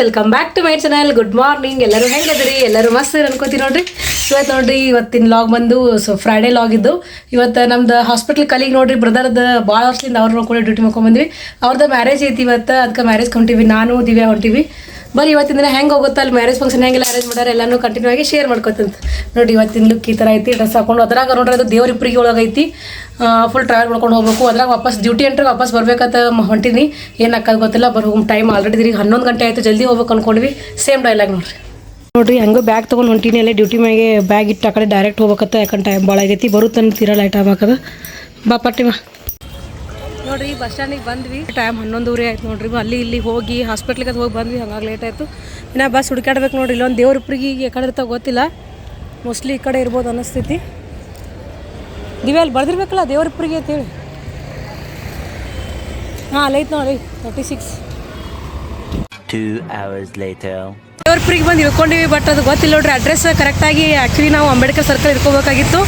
Welcome back to my channel good morning ಎಲ್ಲರೂ ಹೆಂಗದ್ರಿ ಎಲ್ಲರೂ ಮಸ್ತ್ ಅನ್ಕೋತೀವಿ ನೋಡ್ರಿ. ಇವತ್ತು ನೋಡ್ರಿ, ಇವತ್ತಿನ ಲಾಗ್ ಬಂದು ಸೊ ಫ್ರೈಡೇ ಲಾಗ್ ಇದ್ದು. ಇವತ್ತು ನಮ್ದು ಹಾಸ್ಪಿಟ್ಲ್ ಕಲಿಗೆ ನೋಡ್ರಿ ಬ್ರದರ್ದ ಭಾಳ ವರ್ಷದಿಂದ ಅವ್ರು ನೋಡ್ಕೊಂಡು ಡ್ಯೂಟಿ ಮಾಡ್ಕೊಂಡ್ಬಂದ್ವಿ ಅವ್ರದ್ದು ಮ್ಯಾರೇಜ್ ಐತಿ ಇವತ್ತು. ಅದಕ್ಕೆ ಮ್ಯಾರೇಜ್ ಹೊಂಟಿವಿ ನಾನು, ದಿವ್ಯಾ ಹೊಂಟಿವಿ. ಬರೀ ಇವತ್ತಿನ ದಿನ ಹೆಂಗೆ ಹೋಗುತ್ತೆ? ಅಲ್ಲಿ ಮ್ಯಾರೇಜ್ ಫಂಕ್ಷನ್ ಹೆಂಗೆಲ್ಲ ಅರೇಂಜ್ ಮಾಡ್ಯಾರ? ಎಲ್ಲಾನು ಕಂಟಿನ್ಯೂ ಆಗಿ ಶೇರ್ ಮಾಡ್ಕೊತಂತ. ನೋಡಿ ಇವತ್ತಿನ ಲುಕ್ ಈ ಥರ ಐತಿ. ಡ್ರೆಸ್ ಹಾಕೊಂಡು ಅದ್ರಾಗ ನೋಡ್ರಿ ಅದು ದೇವ್ರ ಇಬ್ಬರಿಗೆ ಒಳಗೈತಿ ಫುಲ್ ಟ್ರಾವೆಲ್ ಮಾಡ್ಕೊಂಡು ಹೋಗ್ಬೇಕು. ಅದ್ರಾಗ ವಾಪಸ್ ಡ್ಯೂಟಿ ಎಂಟ್ರೆ ವಾಪಸ್ ಬರ್ಬೇಕಂತ ಹೊಂಟೀನಿ. ಹಾಕೋದು ಗೊತ್ತಿಲ್ಲ. ಬರೋ ಟೈಮ್ ಆಲ್ರೆಡಿ ಇದ್ರಿಗೆ ಹನ್ನೊಂದು ಗಂಟೆ ಆಯಿತು. ಜಲ್ದಿ ಹೋಗ್ಬೇಕು ಅನ್ಕೊಂಡ್ವಿ. ಸೇಮ್ ಡೈಲಾಗ್ ನೋಡ್ರಿ. ನೋಡ್ರಿ, ಹೆಂಗೋ ಬ್ಯಾಗ್ ತೊಗೊಂಡು ಹೊಂಟೀನಿ. ಅಲ್ಲೇ ಡ್ಯೂಟಿ ಮ್ಯಾಗೆ ಬ್ಯಾಗ್ ಇಟ್ಟು ಆ ಕಡೆ ಡೈರೆಕ್ಟ್ ಹೋಗ್ಬೇಕತ್ತ ಯಾಕಂದ್ರೆ ಟೈಮ್ ಭಾಳ ಆಗೈತಿ. ಬರುತ್ತಂತ ತೀರಾ ಲೈಟ್ ಆಗ್ಬೇಕದ ಬಾ, ಪಟ್ಟಿ ಬಾ. ನೋಡ್ರಿ ಬಸ್ ಸ್ಟ್ಯಾಂಡಿಗೆ ಬಂದ್ವಿ. ಟೈಮ್ ಹನ್ನೊಂದೂವರೆ ಆಯ್ತು ನೋಡ್ರಿ. ಅಲ್ಲಿ ಇಲ್ಲಿ ಹೋಗಿ ಹಾಸ್ಪಿಟ್ಲಿಗೆ ಹೋಗಿ ಬಂದ್ವಿ ಹಂಗಾಗಿ ಲೇಟ್ ಆಯಿತು. ಇನ್ನ ಬಸ್ ಹುಡುಕಾಡ್ಬೇಕು ನೋಡ್ರಿ. ಇಲ್ಲೊಂದು ದೇವ್ರ ಉಪ್ರಿಗೆ ಈ ಕಡೆ ಇರ್ತಾವ ಗೊತ್ತಿಲ್ಲ. ಮೋಸ್ಟ್ಲಿ ಈ ಕಡೆ ಇರ್ಬೋದು ಅನ್ನಿಸ್ತೈತಿ ನೀವೇ ಅಲ್ಲಿ ಬರ್ದಿರ್ಬೇಕಲ್ಲ ದೇವ್ರ ಅಂತ ಅಂತೇಳಿ ಹಾಂ ಅಲ್ಲೈತೆ ನೋಡಿ ತರ್ಟಿ ಸಿಕ್ಸ್. ದೇವ್ರಪುರಿಗೆ ಬಂದು ಇಳ್ಕೊಂಡಿವಿ ಬಟ್ ಅದು ಗೊತ್ತಿಲ್ಲ ನೋಡ್ರಿ. ಅಡ್ರೆಸ್ ಕರೆಕ್ಟಾಗಿ ಆ್ಯಕ್ಚುಲಿ ನಾವು ಅಂಬೇಡ್ಕರ್ ಸರ್ಕಲ್ ಇಟ್ಕೋಬೇಕಾಗಿತ್ತು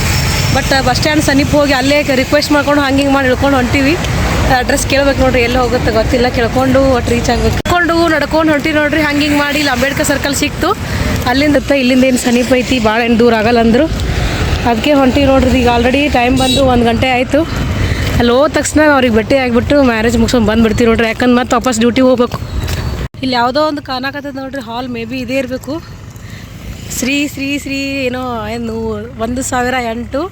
ಬಟ್ ಬಸ್ ಸ್ಟ್ಯಾಂಡ್ ಸಮೀಪ ಹೋಗಿ ಅಲ್ಲೇ ರಿಕ್ವೆಸ್ಟ್ ಮಾಡ್ಕೊಂಡು ಹಂಗೆ ಹಿಂಗೆ ಮಾಡಿ ಇಳ್ಕೊಂಡು ಹೊಂಟಿವಿ. ಅಡ್ರೆಸ್ ಕೇಳ್ಬೇಕು ನೋಡ್ರಿ, ಎಲ್ಲಿ ಹೋಗುತ್ತೆ ಗೊತ್ತಿಲ್ಲ, ಕೇಳ್ಕೊಂಡು ಒಟ್ಟು ರೀಚ್ ಆಗ್ಬೇಕು ಕೊಂಡು ನಡ್ಕೊಂಡು ಹೊಂಟಿ ನೋಡ್ರಿ ಹಂಗೆ ಹಿಂಗೆ ಮಾಡಿ ಇಲ್ಲಿ ಅಂಬೇಡ್ಕರ್ ಸರ್ಕಲ್ ಸಿಕ್ತು. ಅಲ್ಲಿಂದ ಇಲ್ಲಿಂದ ಏನು ಸಮೀಪ ಐತಿ ಭಾಳ ಏನು ದೂರ ಆಗಲ್ಲ ಅಂದರು. ಅದಕ್ಕೆ ಹೊಂಟಿ ನೋಡ್ರಿ, ಈಗ ಆಲ್ರೆಡಿ ಟೈಮ್ ಬಂದು ಒಂದು ಗಂಟೆ ಆಯಿತು. ಅಲ್ಲಿ ಹೋದ ತಕ್ಷಣ ಅವ್ರಿಗೆ ಭೇಟಿ ಆಗಿಬಿಟ್ಟು ಮ್ಯಾರೇಜ್ ಮುಗಿಸ್ಕೊಂಡು ಬಂದುಬಿಡ್ತೀವಿ ನೋಡ್ರಿ ಯಾಕಂದ್ರೆ ಮತ್ತೆ ವಾಪಸ್ ಡ್ಯೂಟಿ ಹೋಗ್ಬೇಕು. ಇಲ್ಲಿ ಯಾವುದೋ ಒಂದು ಕಾಣಕತ್ತದ ನೋಡ್ರಿ ಹಾಲ್ ಮೇ ಬಿ ಇದೇ ಇರಬೇಕು. ಶ್ರೀ ಶ್ರೀ ಶ್ರೀ, ಏನೋ, ಏನು, ಒಂದು ಸಾವಿರ ಎಂಟು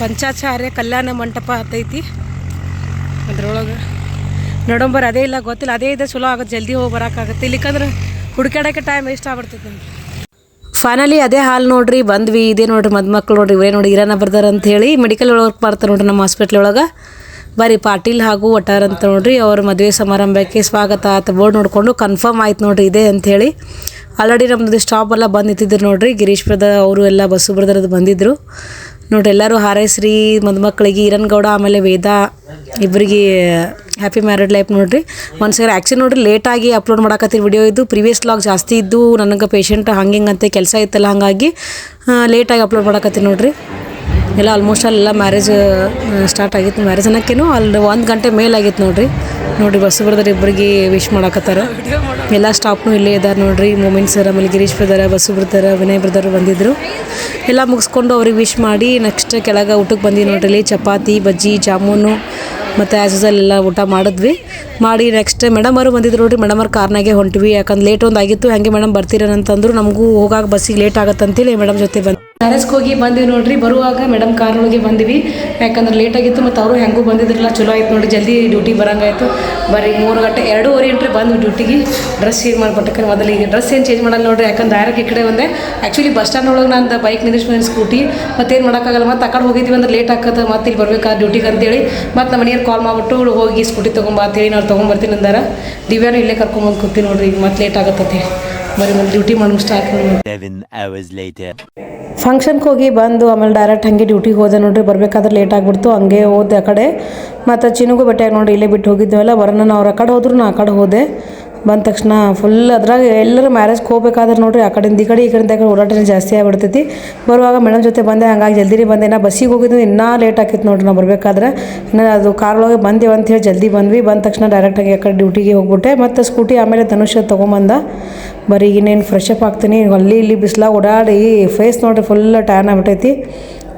ಪಂಚಾಚಾರ್ಯ ಕಲ್ಯಾಣ ಮಂಟಪ ಹತ್ತೈತಿ. ಅದ್ರೊಳಗೆ. ನಡಂಬರ್ ಅದೇ ಇಲ್ಲ, ಗೊತ್ತಿಲ್ಲ. ಅದೇ ಇದೆ, ಚಲೋ ಆಗುತ್ತೆ, ಜಲ್ದಿ ಹೋಗಿ ಬರೋಕ್ಕಾಗುತ್ತೆ ಇಲ್ಲಿಕಂದ್ರೆ ಹುಡುಕಾಡೋಕ್ಕೆ ಟೈಮ್ ವೇಸ್ಟ್ ಆಗ್ಬಿಡ್ತೈತೆ ನಮ್ಗೆ. ಫೈನಲಿ ಅದೇ ಹಾಲು ನೋಡ್ರಿ, ಬಂದ್ವಿ. ಇದೇ ನೋಡ್ರಿ ಮದುಮಕ್ಳು ನೋಡ್ರಿ, ಇವರೇ ನೋಡಿ ಇರಾನ ಬರ್ದಾರ ಅಂತ ಹೇಳಿ ಮೆಡಿಕಲ್ ಒಳಗೆ ಮಾಡ್ತಾರೆ ನೋಡ್ರಿ ನಮ್ಮ ಹಾಸ್ಪಿಟ್ಲ್ ಒಳಗೆ. ಬರೀ ಪಾಟೀಲ್ ಹಾಗೂ ಒಟ್ಟಾರ ಅಂತ ನೋಡ್ರಿ, ಅವ್ರ ಮದುವೆ ಸಮಾರಂಭಕ್ಕೆ ಸ್ವಾಗತ ಆತ ಬೋರ್ಡ್ ನೋಡಿಕೊಂಡು ಕನ್ಫರ್ಮ್ ಆಯ್ತು ನೋಡ್ರಿ ಇದೆ ಅಂಥೇಳಿ ಆಲ್ರೆಡಿ ನಮ್ಮದು ಸ್ಟಾಪ್ ಎಲ್ಲ ಬಂದು ನಿಂತಿದ್ರು ನೋಡ್ರಿ. ಗಿರೀಶ್ ಬ್ರದರ್ ಅವರು ಎಲ್ಲ ಬಸ್ಸು ಬ್ರದರದ್ದು ಬಂದಿದ್ದರು ನೋಡ್ರಿ ಎಲ್ಲರೂ ಹಾರೈಸ್ರಿ, ಮದುಮಕ್ಕಳಿಗೆ ಈರನ್ ಗೌಡ ಆಮೇಲೆ ವೇದ ಇಬ್ಬರಿಗೆ ಹ್ಯಾಪಿ ಮ್ಯಾರಿಡ್ ಲೈಫ್ ನೋಡ್ರಿ. ಒಂದ್ಸರಿ ಆ್ಯಕ್ಚುಲಿ ನೋಡ್ರಿ ಲೇಟಾಗಿ ಅಪ್ಲೋಡ್ ಮಾಡಕತ್ತೀವಿ ವಿಡಿಯೋ ಇದ್ದು ಪ್ರೀವಿಯಸ್ ಲಾಗ್ ಜಾಸ್ತಿ ಇದ್ದು, ನನಗೆ ಪೇಷಂಟ್ ಹಂಗೆ ಹಿಂಗಂತೆ ಕೆಲಸ ಇತ್ತಲ್ಲ, ಹಾಗಾಗಿ ಲೇಟಾಗಿ ಅಪ್ಲೋಡ್ ಮಾಡಕತ್ತೀನಿ ನೋಡ್ರಿ. ಎಲ್ಲ ಆಲ್ಮೋಸ್ಟ್ ಅಲ್ಲೆಲ್ಲ ಮ್ಯಾರೇಜ್ ಸ್ಟಾರ್ಟ್ ಆಗಿತ್ತು. ಮ್ಯಾರೇಜ್ ಅನ್ನೋಕ್ಕೇನು ಅಲ್ಲಿ ಒಂದು ಗಂಟೆ ಮೇಲೆ ಆಗಿತ್ತು ನೋಡ್ರಿ. ನೋಡ್ರಿ ಬಸ್ ಬ್ರದರ್ ಇಬ್ಬರಿಗೆ ವಿಶ್ ಮಾಡಕತ್ತಾರ. ಎಲ್ಲ ಸ್ಟಾಪ್ನು ಇಲ್ಲೇ ಇದ್ದಾರೆ ನೋಡ್ರಿ. ಮೂಮೆಂಟ್ ಸರ್ ಆಮೇಲೆ Girish brother Basu brother Vinay brother ಬಂದಿದ್ದರು ಎಲ್ಲ ಮುಗಿಸ್ಕೊಂಡು ಅವ್ರಿಗೆ ವಿಶ್ ಮಾಡಿ ನೆಕ್ಸ್ಟ್ ಕೆಳಗೆ ಊಟಕ್ಕೆ ಬಂದು ನೋಡ್ರಿ. ಚಪಾತಿ, ಬಜ್ಜಿ, ಜಾಮೂನು ಮತ್ತು ಆ್ಯಸ್ ಎಲ್ಲ ಊಟ ಮಾಡಿದ್ವಿ. ಮಾಡಿ ನೆಕ್ಸ್ಟ್ ಮೇಡಮ್ ಅವರು ಬಂದಿದ್ರು ನೋಡ್ರಿ. ಮೇಡಮ್ ಕಾರ್ನಾಗೆ ಹೊಂಟ್ವಿ. ಯಾಕಂದ್ರೆ ಲೇಟ್ ಒಂದು ಆಗಿತ್ತು. ಹಾಗೆ ಮೇಡಮ್ ಬರ್ತೀರಂತಂದ್ರು ನಮಗೂ ಹೋಗಾಗ ಬಸ್ಸಿಗೆ ಲೇಟ್ ಆಗತ್ತಂತೇಳಿ ಮೇಡಮ್ ಜೊತೆ ಬಂದು ಮ್ಯಾರೇಜ್ಗೆ ಹೋಗಿ ಬಂದೀವಿ ನೋಡ್ರಿ. ಬರುವಾಗ ಮೇಡಮ್ ಕಾರ್ನೊಳಗೆ ಬಂದಿವಿ. ಯಾಕಂದ್ರೆ ಲೇಟಾಗಿತ್ತು ಮತ್ತು ಅವರು ಹೆಂಗೂ ಬಂದಿದ್ರಲ್ಲ, ಚಲೋ ಆಯ್ತು ನೋಡಿ ಜಲ್ದಿ ಡ್ಯೂಟಿ ಬರಂಗಾಯ್ತು ಬರೀ ಮೂರು ಗಂಟೆ, ಎರಡೂವರೆ ಎಂಟ್ರಿ ಬಂದ್ವಿ ಡ್ಯೂಟಿಗೆ ಡ್ರೆಸ್ ಚೇಂಜ್ ಮಾಡ್ಕೊಟ್ಟಕ್ಕೆ ಮೊದಲು ಈಗ ಡ್ರೆಸ್ ಏನು ಚೇಂಜ್ ಮಾಡಲ್ಲ ನೋಡ್ರಿ. ಯಾಕಂದ್ರೆ ಡೈರೆಕ್ಟ್ ಈ ಕಡೆ ಒಂದೇ. ಆ್ಯಕ್ಚುಲಿ ಬಸ್ ಸ್ಟ್ಯಾಂಡ್ ಒಳಗೆ ನಾನು ಬೈಕ್ ನಿಂದಿಸ್ಕೊಂಡು ಸ್ಕೂಟಿ. ಮತ್ತೇನು ಮಾಡೋಕ್ಕಾಗಲ್ಲ. ಮತ್ತು ಆ ಕಡೆ ಹೋಗಿದ್ವಿ ಅಂದ್ರೆ ಲೇಟ್ ಆಗ್ತದೆ ಮತ್ತೆ ಇಲ್ಲಿ ಬರ್ಬೇಕಾ ಡ್ಯೂಟಿಗೆ ಅಂತೇಳಿ. ಮತ್ತೆ ನಮ್ಮ ಮನೆಯವ್ರು ಕಾಲ್ ಮಾಡಿಬಿಟ್ಟು ಹೋಗಿ ಸ್ಕೂಟಿ ತೊಗೊಂಬಾ ಅಂತೇಳಿ ನಾವು ತೊಗೊಂಬರ್ತೀನಿ ಅಂದಾರ. ದಿವ್ಯಾನು ಇಲ್ಲೇ ಕರ್ಕೊಂಬಂದು ಕೂತಿ ನೋಡ್ರಿ. ಈಗ ಮತ್ತೆ ಲೇಟ್ ಆಗತ್ತೆ ಬರೀ ಮತ್ತೆ ಡ್ಯೂಟಿ ಮಾಡಿ ಸ್ಟಾರ್ಟ್ ಮಾಡಿ. ಫಂಕ್ಷನ್ಗೆ ಹೋಗಿ ಬಂದು ಆಮೇಲೆ ಡೈರೆಕ್ಟ್ ಹಾಗೆ ಡ್ಯೂಟಿಗೆ ಹೋದೆ ನೋಡ್ರಿ, ಬರಬೇಕಾದ್ರೆ ಲೇಟ್ ಆಗಿಬಿಡ್ತು, ಹಂಗೆ ಹೋದೆ ಆ ಕಡೆ. ಮತ್ತು ಚಿನುಗೂ ಬಟ್ಟೆಯಾಗಿ ನೋಡಿ ಇಲ್ಲೇ ಬಿಟ್ಟು ಹೋಗಿದ್ದೇವಲ್ಲ ಬರೋಣ ಅವ್ರು ಆ ಕಡೆ ಹೋದ್ರು, ನಾ ಆ ಕಡೆ ಹೋದೆ. ಬಂದ ತಕ್ಷಣ ಫುಲ್ ಅದ್ರಾಗ ಎಲ್ಲರೂ ಮ್ಯಾರೇಜ್ಗೆ ಹೋಗ್ಬೇಕಾದ್ರೆ ನೋಡ್ರಿ, ಆ ಕಡೆಯಿಂದ ಈ ಕಡೆ, ಈ ಕಡೆಯಿಂದ ಕಡೆ ಓಡಾಟನೇ ಜಾಸ್ತಿ ಆಗಿಬಿಡ್ತೈತಿ. ಬರುವಾಗ ಮೇಡಮ್ ಜೊತೆ ಬಂದೆ, ಹಂಗಾಗಿ ಜಲ್ದಿನೇ ಬಂದೆ. ನಾ ಬಸ್ಸಿಗೆ ಹೋಗಿದ್ದು ಇನ್ನೂ ಲೇಟ್ ಆಕಿತ್ತು ನೋಡ್ರಿ ನಾವು ಬರಬೇಕಾದ್ರೆ. ಇನ್ನು ಅದು ಕಾರ್ ಒಳಗೆ ಬಂದೇವು ಅಂತ ಹೇಳಿ ಜಲ್ದಿ ಬಂದ್ವಿ. ಬಂದ ತಕ್ಷಣ ಡೈರೆಕ್ಟಾಗಿ ಆ ಕಡೆ ಡ್ಯೂಟಿಗೆ ಹೋಗ್ಬಿಟ್ಟೆ. ಮತ್ತು ಸ್ಕೂಟಿ ಆಮೇಲೆ ಧನುಷ್ ತೊಗೊಂಬಂದ. ಬರೀ ಇನ್ನೇನು ಫ್ರೆಶ್ ಅಪ್ ಆಗ್ತೀನಿ ಅಲ್ಲಿ ಇಲ್ಲಿ ಬಿಸಿಲಾಗ ಓಡಾಡಿ ಫೇಸ್ ನೋಡ್ರಿ ಫುಲ್ ಟ್ಯಾನ್ ಆಗ್ಬಿಟ್ಟೈತಿ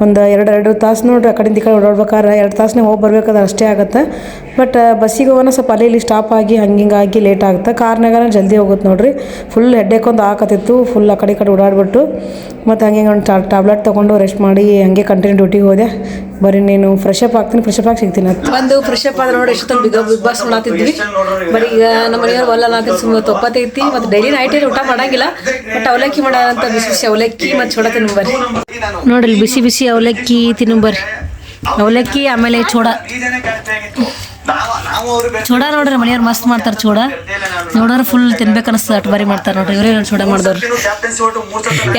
ಒಂದು ಎರಡು ಎರಡು ತಾಸು ನೋಡ್ರಿ ಆ ಕಡೆಯಿಂದ ಈ ಕಡೆ ಓಡಾಡ್ಬೇಕಾದ್ರೆ ಎರಡು ತಾಸನೇ ಹೋಗಿ ಬರ್ಬೇಕಾದ್ರೆ ಅಷ್ಟೇ ಆಗುತ್ತೆ. ಬಟ್ ಬಸ್ಸಿಗೆ ಹೋಗೋಣ ಸ್ವಲ್ಪ ಅಲ್ಲಿ ಇಲ್ಲಿ ಸ್ಟಾಪ್ ಆಗಿ ಹಂಗೆ ಆಗಿ ಲೇಟ್ ಆಗುತ್ತೆ. ಕಾರ್ನಾಗ ಜಲ್ದಿ ಹೋಗುತ್ತೆ ನೋಡ್ರಿ. ಫುಲ್ ಹೆಡ್ಡೇಕ್ ಒಂದು ಹಾಕತ್ತಿತ್ತು ಫುಲ್ ಆ ಕಡೆ ಈ ಕಡೆ ಓಡಾಡ್ಬಿಟ್ಟು ಮತ್ತು ಹಂಗೆ ಒಂದು ಟ್ಯಾಬ್ಲೆಟ್ ತೊಗೊಂಡು ರೆಸ್ಟ್ ಮಾಡಿ ಹಂಗೆ ಕಂಟಿನ್ಯೂ ಡ್ಯೂಟಿಗೆ ಹೋದೆ. ಬರೀ ನೀನು ಫ್ರೆಶ್ ಅಪ್ ಆಗ್ತೀನಿ ಫ್ರೆಶ್ ಅಪ್ ಆಗಿ ಸಿಗ್ತೀನಿ ಅಂತ. ಬಂದು ಫ್ರೆಶ್ ಅಪ್ ಆದ್ರೆ ನೋಡಿ ಎಷ್ಟೊಂದು ಬಿಗ್ ಬಿಗ್ ಬಾಸ್ ನೋಡತ್ತಿದ್ವಿ ಬರೀ ಈಗ ನಮ್ಮ ಮನೆಯವ್ರು ಒಲ್ಲ ನಾಲ್ಕು ಸುಮ್ಮನೆ ತೊಪ್ಪತ್ತೈತಿ ಮತ್ತು ಡೈಲಿ ನೈಟ್ ಏನು ಊಟ ಮಾಡಂಗಿಲ್ಲ. ಬಟ್ ಅವಲಕ್ಕಿ ಮಾಡೋದಂತ ಬಿಸಿ ಬಿಸಿ ಅವಲಕ್ಕಿ ಮತ್ತು ಚೋಡ ತಿನ್ನು ನೋಡಿರಿ ಬಿಸಿ ಬಿಸಿ ಅವಲಕ್ಕಿ ತಿನ್ನು ಬರ್ರಿ. ಅವಲಕ್ಕಿ ಆಮೇಲೆ ಚೋಡ. ಚೋಡ ನೋಡ್ರಿ ಮನೆಯವ್ರು ಮಸ್ತ್ ಮಾಡ್ತಾರೆ ಚೋಡ. ನೋಡೋರು ಫುಲ್ ತಿನ್ಬೇಕು ಅನಿಸ್ತದೆ ಅಟ್ ಬಾರಿ ಮಾಡ್ತಾರೆ ನೋಡ್ರಿ. ಇವರೇ ಚೋಡ ಮಾಡಿದವ್ರು.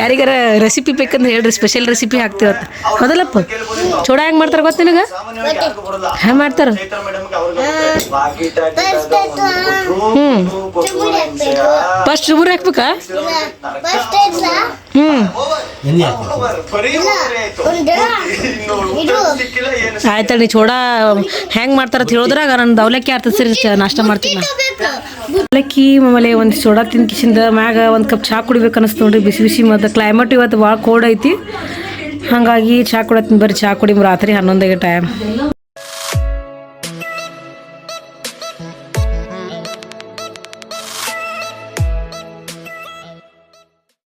ಯಾರಿಗಾರ ರೆಸಿಪಿ ಬೇಕಂದ್ರೆ ಹೇಳ್ರಿ ಸ್ಪೆಷಲ್ ರೆಸಿಪಿ ಹಾಕ್ತಿವತ್ತ ಮೊದಲಪ್ಪ ಚೋಡ ಹೆಂಗೆ ಮಾಡ್ತಾರೆ ಗೊತ್ತ ನಿನಗೆ? ಹೆಂಗೆ ಮಾಡ್ತಾರೆ. ಹ್ಞೂ ಫಸ್ಟ್ ಚುಬುರು ಹಾಕ್ಬೇಕಾ? ಹ್ಞೂ ಆಯ್ತು. ನೀ ಚೋಡ ಹೆಂಗ್ ಮಾಡ್ತಾರ ಹೇಳೋದ್ರಾಗ ನನ್ನ ಅವಲಕ್ಕಿ ಆಗ್ತದೆ ಸರಿ ಚ- ನಾಷ್ಟ ಮಾಡ್ತೀನಿ ನಾ ಅವಲಕ್ಕಿ ಆಮೇಲೆ ಒಂದು ಚೋಡ ತಿನ್ಕಿಸಿಂದ ಕಿಶಿಂದ ಮ್ಯಾಗ ಒಂದು ಕಪ್ ಚಹಾ ಕುಡಿಬೇಕು ಅನಿಸ್ತು ನೋಡ್ರಿ ಬಿಸಿ ಬಿಸಿ ಮತ್ತು ಕ್ಲೈಮೇಟ್ ಇವತ್ತು ಭಾಳ ಕೋಲ್ಡ್ ಐತಿ. ಹಾಗಾಗಿ ಚಹಾ ಕುಡತ್ತೀನಿ ಬರ್ರಿ ಚಹಾ ಕುಡಿಮ್ ರಾತ್ರಿ ಹನ್ನೊಂದಾಗೆ ಟೈಮ್